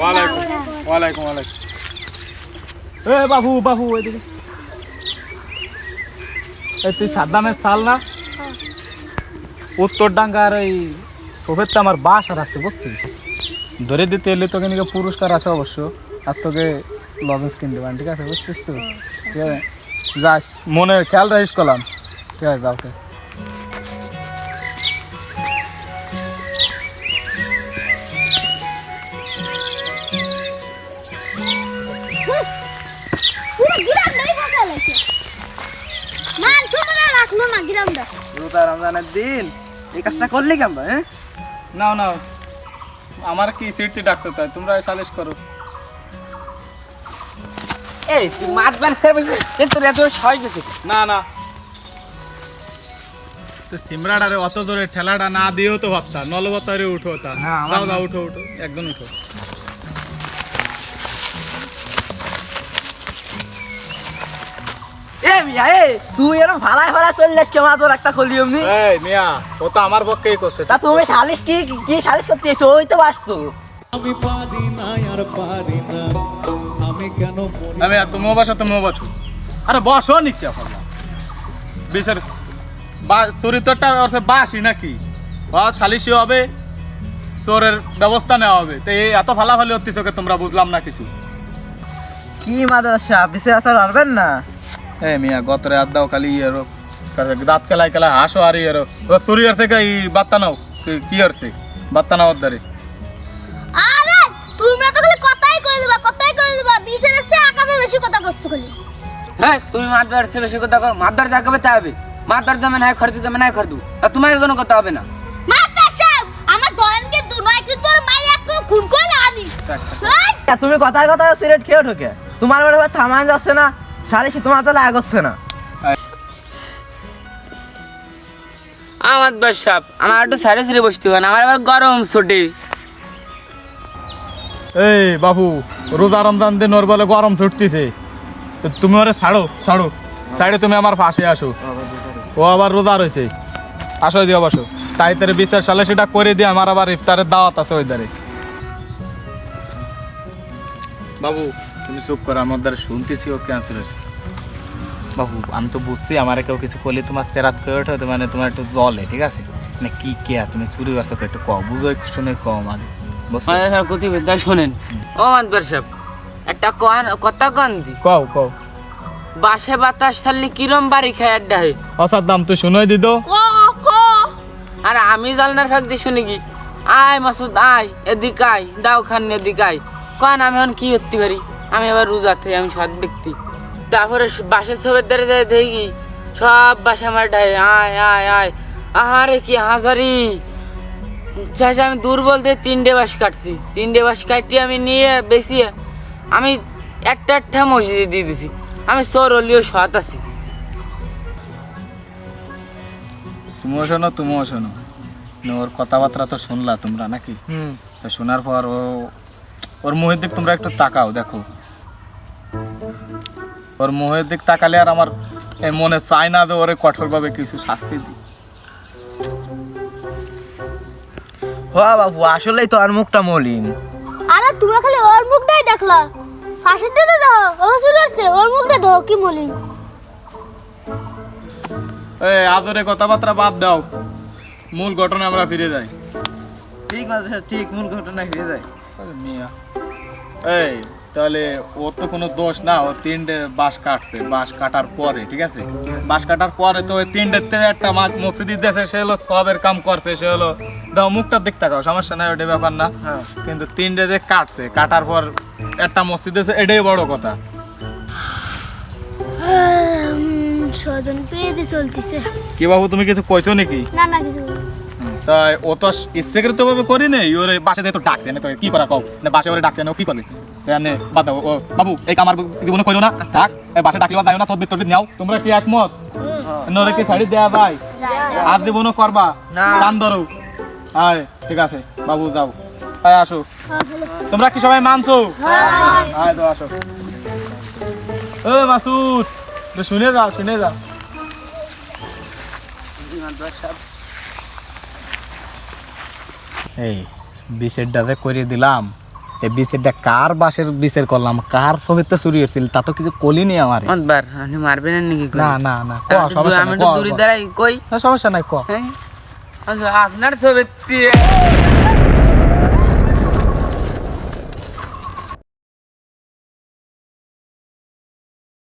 ওয়ালাইকুম। ওয়ালাইকুম ওয়ালাইকুম এ বাবু বাবু ওইদিকে এই তুই সাদ্দামের সাল না? উত্তর ডাঙ্গার ওই এই তো আমার বাস আর আছে বুঝছিস? ধরে দিতে এলে তোকে নাকি পুরস্কার আছে অবশ্য আর তোকে লজেন্স কিনতে পারেন ঠিক আছে বুঝছিস তো? ঠিক আছে? যাস মনে খেয়াল রাখিস কলাম। ঠিক আছে যাও। গ্রামটা রোজা রমজানের দিন এই কাজটা করলি কেমন হ্যাঁ? নাও নাও। আমার কি সিটটি ডাকছো তাই? তোমরা সালিশ করো। এই তুই মাছ বার ছেড়ে বসে তোর এত সহজ গেছে না না। তো অত জোরে ঠেলাটা না দিয়েও তো ভাবতা নলবতারে উঠো তা হ্যাঁ, আমার দাও দাও উঠো উঠো। একদম উঠো। মিয়া এ তুই এরকম চললিস একটা খলি এমনি এই মিয়া ও তো আমার পক্ষেই করছে। তা তুমি সালিশ কি কি সালিশ করতে এসো? ওই তো আসছো। আমি পারি না আর পারি না। আমি কেন আমি তুমিও বসো তুমিও বসো। আরে বসো নি কে ফলা বিচার বা অর্থে বাসি নাকি? ও সালিশি হবে চোরের ব্যবস্থা নেওয়া হবে। তো এই এত ফালাফালি হচ্ছে চোখে তোমরা বুঝলাম না কিছু। কি মাদ্রাসা? বিশে আসার পারবেন না? এ মিয়া গতরে আদ দাও খালি ইয়েরো দাঁত কেলাই কেলাই হাসো আর ইয়েরো ও সুরিয়ার থেকে এই বাত্তা নাও কি- কি বাত্তা নাও দারে আরে তোমরা তো খালি কথাই কই দিবা কথাই কই দিবা বিশের বেশি কথা করছ খালি। হ্যাঁ তুমি ছেড়ে বেশি কথা ধর দেখাবে তা হবে। মাছ ধর দেবে না খরচ দেবে না খরচ আর তোমাকে কোনো কথা হবে না। সাহেব আমার ধরেনকে দুনো একটু তোর খুন করলে আমি। তুমি কথায় কথায় সিগারেট খেয়ে ঢোকে। তোমার বাড়ি থামান যাচ্ছে না। সালিশি তোমার তাহলে আগাচ্ছে না। আমার বাস সাপ আমার একটু সাইডে সাইডে বসতে হবে না আমার আবার গরম ছুটি। এই বাবু রোজা রমজান দিন ওর বলে গরম ছুটতেছে। তো তুমি ওরে ছাড়ো ছাড়ো। সাইডে তুমি আমার পাশে আসো। ও আবার রোজা রয়েছে আসো দিও বসো। তাই তার বিচার সালে সেটা করে দিয়ে আমার আবার ইফতারের দাওয়াত আছে ওই ধারে। বাবু তুমি চুপ করো আমার দ্বারা শুনতেছি ও ক্যান্সেল হয়েছে বাবু আমি তো বুঝছি আমার কেউ কিছু করলে তোমার চেরাত করে ওঠে তো মানে তোমার একটু জলে ঠিক আছে? মানে কি কে তুমি চুরি করছ একটু কম বুঝো একটু শুনে কম মানে কথি শোনেন। ও মাতবার সাহেব একটা কন কথা কন দি। কও কও। বাসে বাতাস ছাড়লে কিরম বাড়ি খায় আড্ডা হয়? অসার দাম তুই শুনোই দিদ ক ক। আর আমি জালনার ফাঁক দিয়ে শুনি কি? আয় মাসুদ আয় এদিক আয় দাও খান এদিক আয়। কন আমি এখন কি করতে পারি? আমি এবার রোজাতে আমি সৎ ব্যক্তি। তারপরে বাসের ছবির দ্বারা যাই দেখি সব বাসা আমার ডাই আয় আয় আয়। আহারে কি হাজারি। চাষে আমি দুর্বল দিয়ে তিনটে বাস কাটছি। তিনটে বাস কাটিয়ে আমি নিয়ে বেশি আমি একটা একটা মসজিদে দিয়ে দিছি। আমি সর হলিও সৎ আছি। তুমিও শোনো তুমিও শোনো। ওর কথাবার্তা তো শুনলা তোমরা নাকি? হুম। শোনার পর ও ওর মুহের দিক তোমরা একটু তাকাও দেখো। ওর মুহের দিক তাকালে আর আমার এই মনে চায় না যে ওরে কঠোরভাবে কিছু শাস্তি দিই হ বাবু আসলেই তো আর মুখটা মলিন। আরে তোমরা খালি ওর মুখটাই দেখলা। ফাঁসির দিতে দাও ও শুরু হচ্ছে ওর মুখটা দাও কি মলিন। এই আদরে কথাবার্তা বাদ দাও। মূল ঘটনা আমরা ফিরে যাই। ঠিক মাদ্রাসা ঠিক মূল ঘটনা ফিরে আরে মিয়া। এই তাহলে ওর তো কোনো দোষ না ও তিনটে বাঁশ কাটছে বাঁশ কাটার পরে ঠিক আছে? বাঁশ কাটার পরে তো ওই তিনটে থেকে একটা মাছ মসজিদ দেশে সে হলো সবের কাম করছে সে হলো দাও মুখটার দিক তাকাও সমস্যা নাই ওটা ব্যাপার না। কিন্তু তিনটে যে কাটছে কাটার পর একটা মসজিদ দেশে এটাই বড় কথা। সদন পেয়ে চলতেছে। কি বাবু তুমি কিছু কইছো নাকি? না না কিছু না। তাই ও তো ইচ্ছেকৃত ভাবে করি নেই ওরে বাসে যেহেতু ডাকছে না তো কি করা কও? না বাসে ওরে ডাকছে না ও কি করবে? এনে বাদ দাও ও বাবু এই কামার জীবনে কইলো না থাক এই বাসে ডাকলে দাও না তদবির তদবির নাও তোমরা কি একমত? নরে কি ছাড়ি দেয়া ভাই? আর জীবনও করবা? না। কান ধরো। আয় ঠিক আছে বাবু যাও। আয় আসো। তোমরা কি সবাই মানছো? আয় তো আসো। ও মাসুদ শুনে যাও শুনে যাও। এই বিশের যে করে দিলাম এই বিচারটা কার বাসের বিচার করলাম? কার ছবিতে চুরি হচ্ছিল তা তো কিছু কলিনি আমার। অতবার আপনি মারবেন নাকি না না না কো সমস্যা আমি নাই, দূরে দাঁড়াই কই? সমস্যা নাই ক। হ্যাঁ? আচ্ছা, আপনার ছবি